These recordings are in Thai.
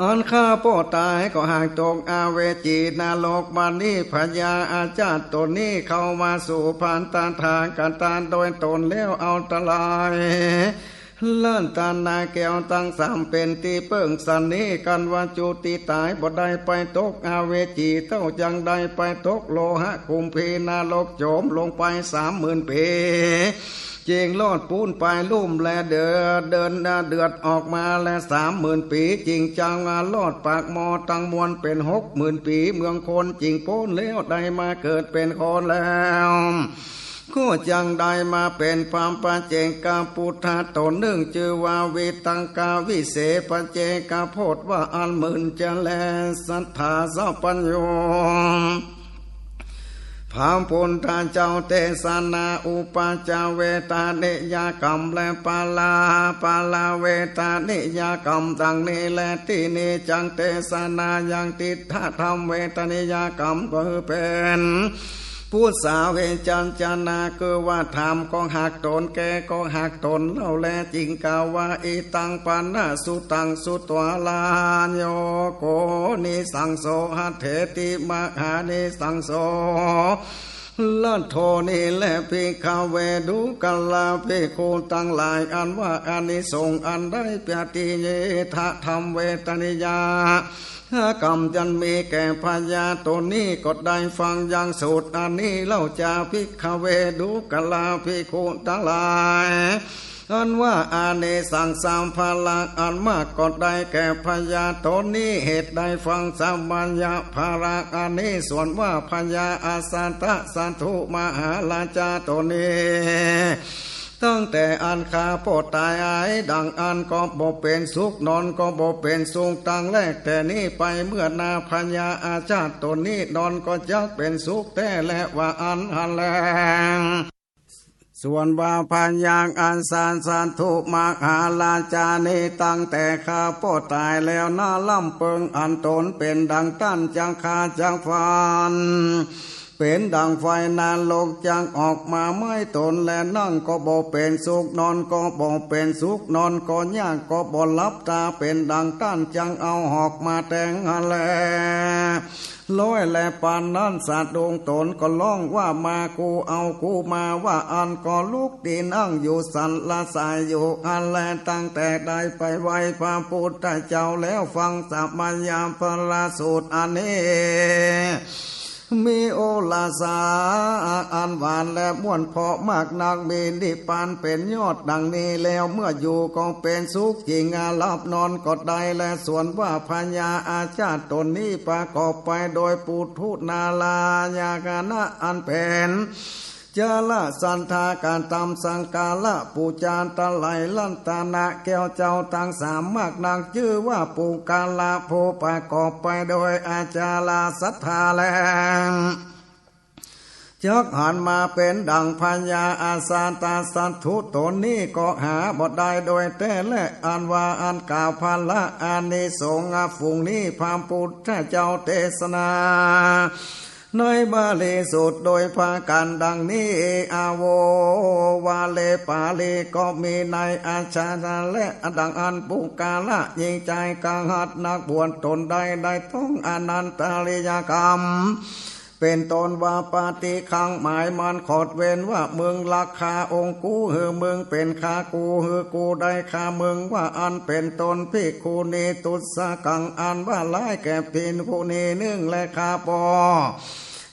อันข้าพ่อตายก็ห่ากตกอาเวจีนาโลกบันนี้พญาอาจารย์ตนนี้เข้ามาสู่ผ่านตานทางกันตานโดยตนแล้วเอาตลายเลื่อนตานาแก้วตั้งสามเป็นตีเปิ่งสันนี้กันว่าจุติตายบ่ได้ไปตกอาเวจีเต้าจังได้ไปตกโลหะคุมพีนาโลกโจมลงไปสามหมื่นปี เจงลอดปูนไปลุ่มแลเดือเดินเดือดออกมาแลสามหมื่นปีจริงจังลอดปากมอตังมวลเป็นหกหมื่นปีเมืองคนจริงโป้นแล้วได้มาเกิดเป็นคนแล้วก็จังได้มาเป็นความปัจเจกาพุทธะตนหนึ่งจือว่าวิตังกาวิเศษปัจเจกาโพดว่าอันหมื่นจะแลสัทธาสัพปัญโย พามพุนทาเจ้าเตสนาอุปาจาเวตาเนยกรรมและปาลาปาลาเวตาเนยกรรมตังนี้และที่นี้จังเตสนายังติดท่าธรรมเวตานิยกรรมก็เป็น ผู้สาวเวจันจานาคือว่าธรรมก็หักตนแกก็หักตนเล่าแลจริงกาวว่าอีตังปันนาสุตังสุตวาลาโยโกนิสังโสหเถติมหานิสังโส ละโทนี่แหละพิกาเวดุกาลลาพิโคตั้งหลายอันว่าอันิสงส์อันได้ปฏิเยทะธรรมเวตนิยาถ้ากรรมจันมีแก่พญาตนนี้ก็ได้ฟังยังสูตรอันนี้เล่าจาพิกเวดุกลาพิคุทั้งหลาย อันว่าอาเนสังสามพลังอันมากก็ได้แก่พญาตนนี้เหตุใดฟังสัมมัญญาภาระอันนี้ส่วนว่าพญาอาสันตะสันทุมหาลาจาตนนี้ตั้งแต่อันคาโปตายไอดังอันก็บ่เป็นสุขนอนก็บ่เป็นสุขตั้งแรกแต่นี้ไปเมื่อนาพญาอาชาติตนนี้นอนก็จักเป็นสุขแต่และว่าอันหันแลง ส่วนว่าพันยางอันสารสารทุมาหาลาจานีตั้งแต่ข้าพ่อตายแล้วหน้าล่ำเปิงอันตนเป็นดังตั้นจังคาจังฟัน เป็นดังไฟนานโลกจังออกมาไม่ตนและนั่งก็บ่เป็นสุขนอนก็บ่เป็นสุขนอนก็ยากก็บ่ลับตาเป็นดังตั้นจังเอาหอกมาแต่งหาแลร้อยและปานนั้นสาดดวงตนก็ร้องว่ามากูเอากูมาว่าอันก็ลูกตีนั่งอยู่สันละสายอยู่อันแลตั้งแต่ได้ไปไหวพระพุทธเจ้าแล้วฟังสัมมัญญาพระสูตรอันนี้ มีโอลาสาอันหวานและม่วนเพาะมากนักมีนิปานเป็นยอดดังนี้แล้วเมื่ออยู่กองเป็นสุขจริงอาลับนอนกอดได้และส่วนว่าพญาอาชาติตนนี้ประกอบไปโดยปุถุนาลายากานะอันเป็น จาละสันทาการตำสังกาละปูจานตะไหลลันตานะแก้วเจ้าตังสามมากนางชื่อว่าปูกาลาโพประกอบไปโดยอาจาลาสัทธาแลงจักหันมาเป็นดังพญาอาสาตาสันทุตนนี้ก็หาบ่ได้โดยแต่และอันว่าอันกล่าวพันละอานิสงส์ฝูงนี้พามพุทธเจ้าเทศนา ในบาลีสุดโดยพากันดังนี้อาโววาเลปาลีก็มีในอาชาดาและดังอันปุกาละยิงใจกังหัดนักบวชตนใดได้ต้องอนันตริยกรรม เป็นตนว่าปาติคังหมายมันขอดเว้นว่าเมืองราคาองค์กูเฮือเมืองเป็นคากูเฮือกูได้คาเมืองว่าอันเป็นตนพิคูนีตุสกังอันว่าร้ายแก่พินผู้นีนึ่งและคาปอ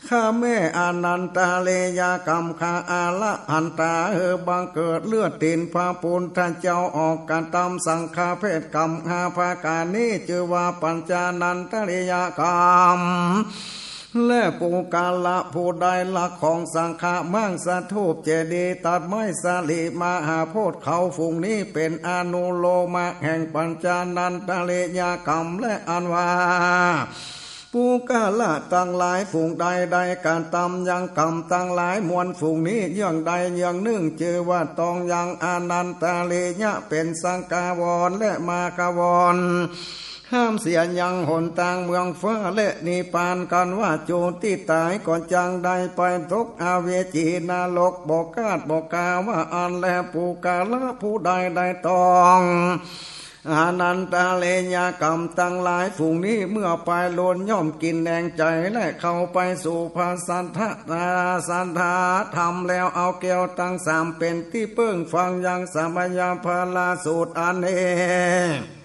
ข้าแม่อานันตาเลยากรรมข้าอาละหันตาเฮอบังเกิดเลือดตินพระปุณท่านเจ้าออกการตามสังฆาเพศกรรมหาภาการนี้ชื่อว่าปัญจานันตริยกรรม และปูกาละผู้ใดลักของสังฆามั่งสะทูปเจดีตัดไม้สาลีมาหาโพธเขาฝูงนี้เป็นอนุโลมะแห่งปัญจานันตริยกรรมและอันวาปูกาละตั้งหลายฝูงใดใดการตำยังกรรมตั้งหลายมวลฝูงนี้เยื่องใดเยื่องหนึ่งชื่อว่าตองยังอนันตาเลยะเป็นสังกาวรและมากาวร ห้ามเสียยังหนต่างเมืองฟ้าและนิพพานกันว่าโจที่ตายก่อนจังได้ไปตกอาเวจีนาลกบอกกาดบอกกาว่าอันแลปูกาละผู้ใดได้ตองอานันตาเลญากรรมตั้งหลายฝูงนี้เมื่อไปโลนย่อมกินแดงใจและเข้าไปสู่ภาสันทาสันธาทำแล้วเอาแก้วตั้งสามเป็นที่เปิ้งฟังยังสมัยาพาลาสูตรอันเอง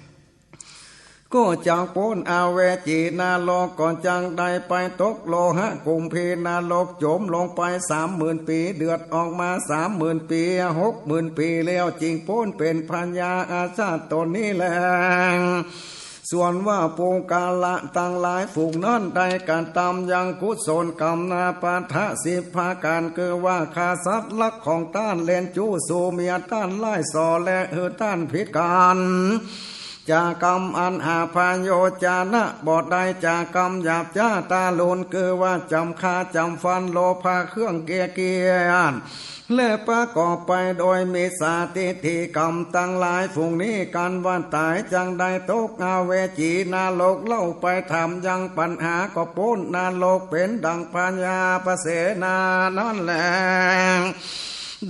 ก็จังป้นอาเวจีนาโลกก่อนจังได้ไปตกโลหะกุมพีนาโลกจมลงไปสามหมื่นปีเดือดออกมาสามหมื่นปีหกหมื่นปีแล้วจริงป้นเป็นพัญญาอาชาติตนนี้แหละส่วนว่าปูงกาละตั้งหลายฝูงนั้นได้การตามยังกุศลกรรมนาปาทะสิภาการคือว่าคาสัตว์ลักของต้านเลนจูสูเมียต้านไล่สอและเออต้านพิการ จากรรมอันอาพานโยจานะบอดใดจากรรมหยาบจ้าตาลนคือว่าจำคาจำฟันโลภาเครื่องเกียเกียนและประกอบไปโดยมีสาติธิกรรมตั้งหลายฝูงนี้กันวันตายจังได้ตกอาเวจีนาโลกเล่าไปทำยังปัญหาก็พ้นนาโลกเป็นดังพัญญาประเสนานั่นแหละ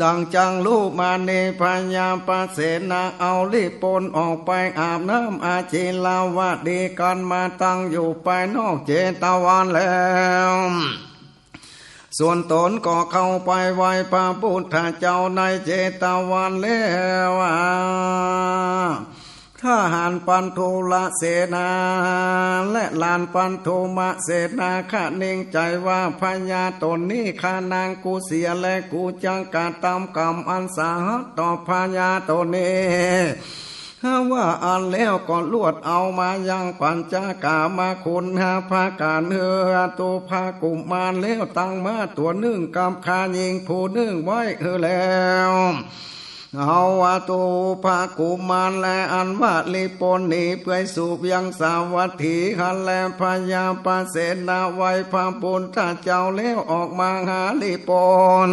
ดังจังลูกมาเนพญาปเสนาเอาลิปนออกไปอาบน้ำอาจีลาวาดีกันมาตั้งอยู่ไปนอกเจตวันแล้วส่วนตนก็เข้าไปไหวพระพุทธเจ้าในเจตวันแล้ว ถ้าหานปันโทละเสนา และลานปันโทมะเสนาข้าเน่งใจว่าพญาตนนี้ข้านางกูเสียและกูจังกาตามกรรมอันสาหัสต่อพญาตนนี้ถ้าว่าอันแล้วก็ลวดเอามายังปัญจากามาคุณหาภาการเฮอตัวภากุมมารแล้วตั้งมาตัวนึ่งกำคายิงผู้นึ่งไว้เฮอแล้ว เอาว่าตูภากุมารและอันวาลิปนนีเพื่อสูบยังสาวัตถีขันแลพญาปเสนาไว้พระปุณถ้าเจ้าแล้วออกมาหาลิปน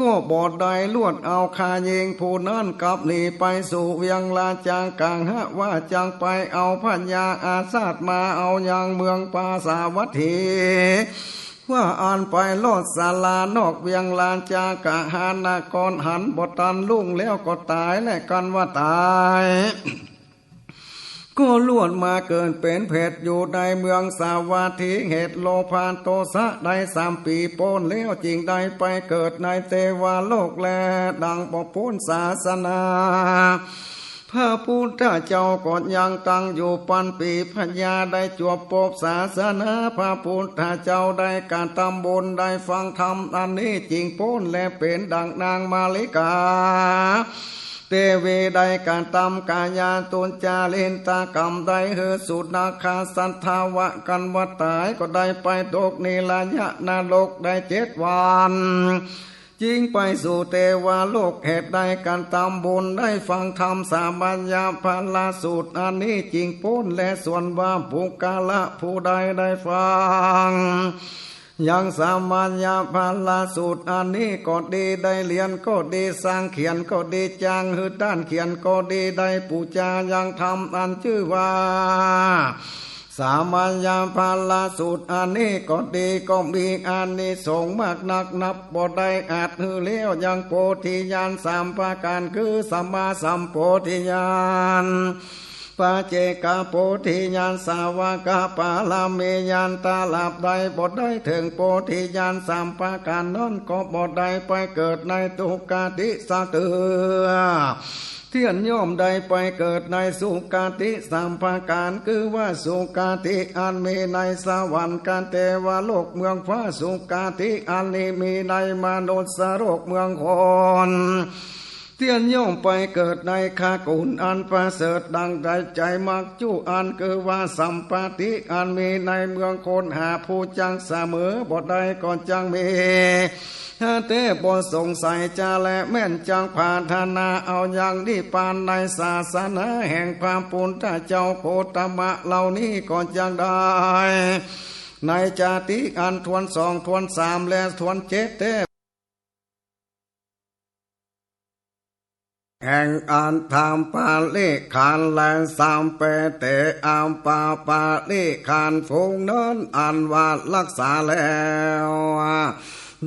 ก็บอดใดลวดเอาคาเยิงผู้นั้นกลับหนีไปสู่เวียงลาจางกลางฮะว่าจังไปเอาพัญญาอาซาดมาเอายังเมืองปาสาวัตถี ว่าอ่านไปโลดศาลานอกเวียงลานจากะหานากรหันบตันลุ่งแล้วก็ตายและกันว่าตาย ก็ล้วนมาเกินเป็นเพศอยู่ในเมืองสาวัตถีเหตุโลพานโตสะได้สามปีโปนแล้วจริงได้ไปเกิดในเทวโลกแลดังปพุนศาสนา พระพุทธเจ้าก่อนยังตั้งอยู่ปันปีพญาได้จวบปบศาสนาพระพุทธเจ้าได้การตำบลได้ฟังธรรมอันนี้จริงพ้นและเป็นดังนางมาลิกาเตเวได้การตำกายาตุนจาเลนตากรรมได้เฮสุดนาคาสันทาวะกันวัตายก็ได้ไปตกนิลายะนาโลกได้เจ็ดวัน จิงไปสู่เทวาโลกเหตุใดการตามบุญได้ฟังธรรมสามัญญาพลาสูตรอันนี้จริงพ้นและส่วนว่าภูกาละผู้ใดได้ฟัง ยังสามัญญาพลาสูตรอันนี้ก็ดีได้เรียนก็ดีสร้างเขียนก็ดีจางหือด้านเขียนก็ดีได้ปูจายังทำอันชื่อว่า สามัญญาภาลาสูตรอันนี้ก็ดีก็มีอันนี้สงมากนักนับบ่ได้อาจหือเลี้ยวยังโพธิญาณสามประการคือสัมมาสัมโพธิญาณปาเจกาโพธิญาณสาวกาปาลาเมญาณตาลับใดบทได้ถึงโพธิญาณสามประการนั้นก็บทได้ไปเกิดในตุกาติสักเตือ ทียนย่อมใดไปเกิดในสุกาติสามภาการคือว่าสุกาติอันมีในสวรรค์การเทวโลกเมืองฟ้าสุกาติอันนี้มีในมนุษย์สโรกเมืองคน เทียนย่อมไปเกิดในคากุลอันประเสริฐดังใจใจมักจู้อันคือว่าสัมปาติอันมีในเมืองคนหาผู้จังเสมอบทใดก่อนจังมีถ้าเต้บสงสัยจะและแม่นจังผ่านธนาเอาอย่างนี้ปานในศาสนาแห่งพระปุณถ้าเจ้าโคตมะเหล่านี้ก่อนจังได้ในจาติอันทวนสองทวนสามและทวนเจ็ดเต้ แห่งอันทำปาลิขานแลงสามเปเตอามปาปาลิขานฟงนั้นอันว่ารักษาแล้ว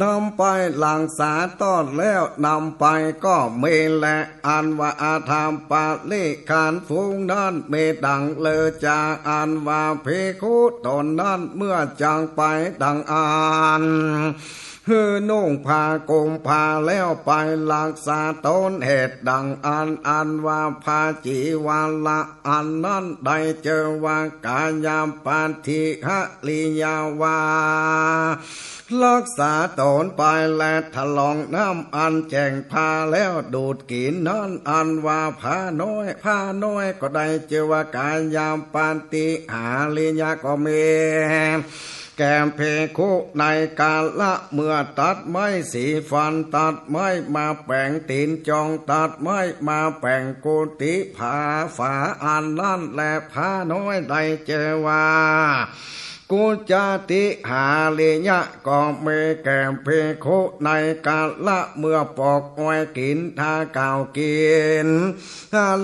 นำไปหลังสาต้อนแล้วนำไปก็เมแลอันว่าอาธรรมปาลิขานฟูงนั้นเมดังเลอจาอันว่าเพคุตนนั้นเมื่อจังไปดังอ่าน ฮือนุ่งผ้าโกงผ้าแล้วไปลักษาต้นเหตุดังอันอันว่าพาจีวาละอันนั้นได้เจอว่ากายามปานทิหะลิยาวารักษาตนไปและถลองน้ำอันแจงพาแล้วดูดกินนั่นอันว่าพาน้อยพาน้อยก็ได้เจอว่ากายยามปานติหาลิยาก็เม แกมเพคุในกาละเมื่อตัดไม้สีฟันตัดไม้มาแป่งตีนจองตัดไม้มาแป่งกุติผาฝาอันนั่นและผาน้อยใดเจอว่า กุจติหาเลยะก็เมแกมเพโคในกาละเมื่อปอกอ้อยกินทาเก่ากิน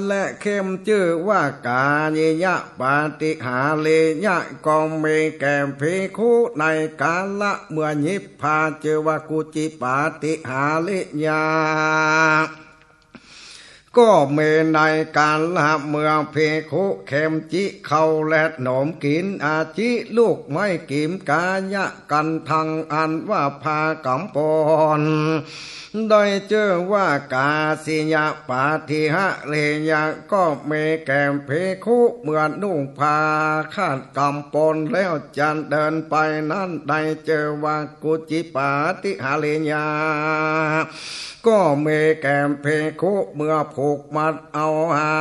และเข้มชื่อว่ากาเยยะปาติหาเลยะก็เมแกมเพโคในกาละเมื่อยิบพาเจอว่ากุจิปาติหาเลยะ ก็เมในการละเมืองเพคุเข็มจิเขาและหนมกินอาจิลูกไม่กิมกายะกันทังอันว่าพากำปอนได้เจอว่ากาสิยะปาทิหะเรยะก็เมแกมเพคุเมื่อนุ่งพาคาดกำปนแล้วจันเดินไปนั่นได้เจอว่ากุจิปาติหาเรยะก็เมแกมเพคุเมื่อผูกมัดเอาหา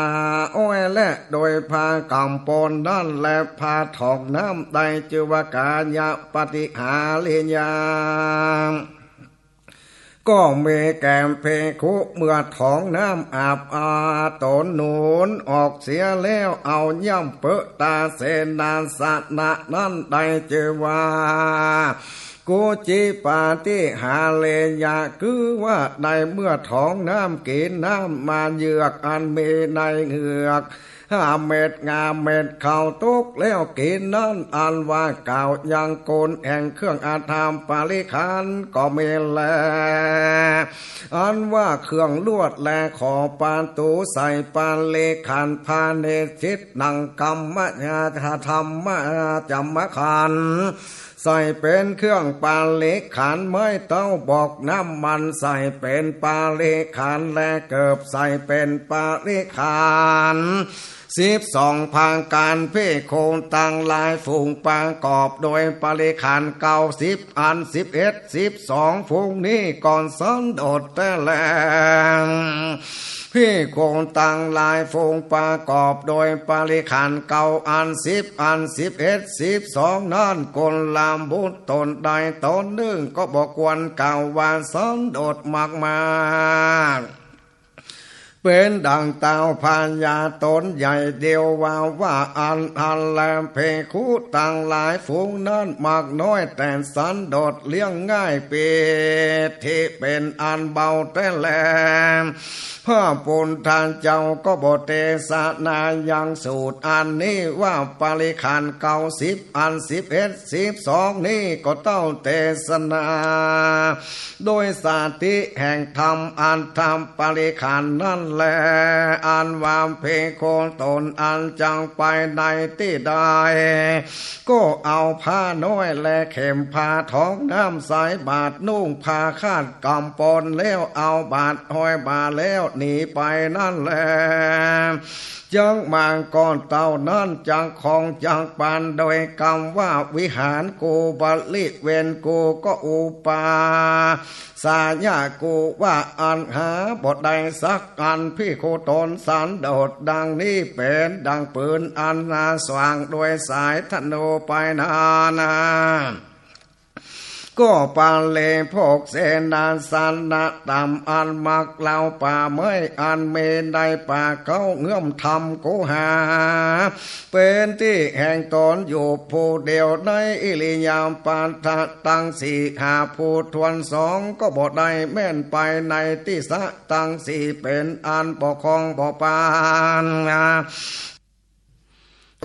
อ้อยและโดยพากำปนนั่นและพาถอกน้ำได้จืวากาญะปฏิหาเลียาก็เมแกมเพคุเมื่อท้องน้ำอาบอาตนหนุนออกเสียแล้วเอาย่ำเปะตาเสนาสนะนั่นได้เจอว่า กูจิปาติหาเลยาคือว่าในเมื่อท้องน้ำกินน้ำมาเยือกอันมีในเหงือกห้าเม็ดงาเม็ดเข่าตุกแล้วกินนั่นอันว่าเก่ายังโกนแห่งเครื่องอาธรรมปาลิคันก็เมแล อันว่าเครื่องลวดแลขอปานตูใส่ปานเลขันพาเนชิตนังกรรมญาธรรมจำมะขัน ใส่เป็นเครื่องปาเลขันไม่เต้าบอกน้ำมันใส่เป็นปาเลขันและเกิบใส่เป็นปาเลขัน สิบสองพางการเพ่โคนตังลายฝูงปางกอบโดยปาเลขันเก้าสิบอันสิบเอ็ดสิบสองฝูงนี้ก่อนสันโดดแต่แลงพี่โกนตังลายฟงประกอบโดยปริขันเก่าอันสิบอันสิบเอ็ดสิบสองนั่นกลลามบุตรตนใดตนหนึ่งก็บอกควรเก่าวานสันโดดมากมาก เป็นดังเตาพญาตนใหญ่เดียวว่าว่าอันอันแลมเพคูต่างหลายฝูงนั้นมากน้อยแต่สันโดดเลี้ยงง่ายเปที่เป็นอันเบาแต่แลมพระปุณทานเจ้าก็บทเตสนายังสูตรอันนี้ว่าปาริขันเก่าสิบอันสิบเอ็ดสิบสองนี่ก็เต้าเตสนา โดยสาธิแห่งธรรมอันธรรมปาริขันนั่นแล อันวามเพโคนตนอันจังไปในที่ใดก็เอาผ้าน้อยและเข็มผ้าท้องน้ำใสบาทนุ่งผ้าคาดกำปนแล้วเอาบาทห้อยบาแล้วหนีไปนั่นแหละจังมางก่อนเต่านั้นจังของจังปันโดยคำว่าวิหารกูบาลิเวนกูก็อุปา สายากูว่าอันหาบทใดสักอันพี่โคตนสันโดดดังนี้เป็นดังปืนอันนาสว่างโดยสายธนูไปนานา ก็ปาเลพกเสนาสันนะตามอันมักเล่าป่าไม้อันเมนได้ป่าเขาเงื่อมทำกูหา เป็นที่แห่งตนอยู่ผู้เดียวในอิริยามปานทะตั้งสี่หาผู้ทวนสองก็บ่ได้แม่นไปในที่สะตั้งสี่เป็นอันปกครองบ่ปาน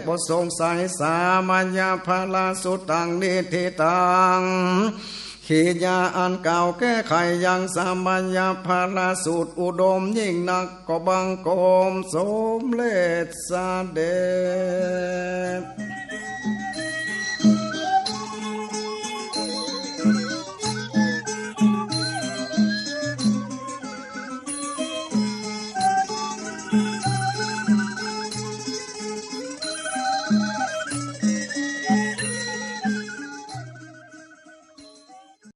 บทสงสัยสามัญญาภาลาสุตังนิธิตังขีดยาอันเก่าแก้ไขยังสามัญญาภาลสูตรอุดมยิ่งนักก็บังโกมสมเลศสาเดช